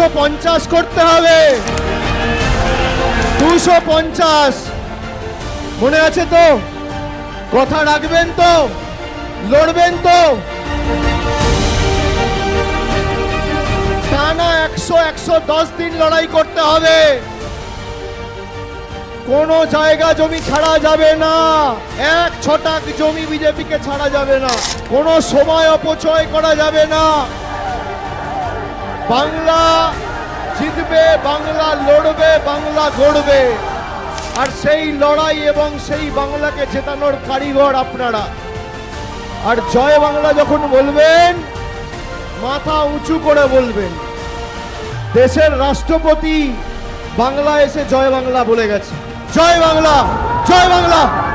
দুশো পঞ্চাশ করতে হবে। দুশো পঞ্চাশ। মনে আছে তো? কথা রাখবেন তো? লড়বেন তো? টানা একশো একশো দশ দিন লড়াই করতে হবে। কোনো জায়গা জমি ছাড়া যাবে না। এক ছটাক জমি বিজেপিকে ছাড়া যাবে না। কোনো সময় অপচয় করা যাবে না। বাংলা জিতবে, বাংলা লড়বে, বাংলা গড়বে। আর সেই লড়াই এবং সেই বাংলাকে জেতানোর কারিগর আপনারা। আর জয় বাংলা যখন বলবেন, মাথা উঁচু করে বলবেন। দেশের রাষ্ট্রপতি বাংলা এসে জয় বাংলা বলে গেছে। জয় বাংলা জয় বাংলা!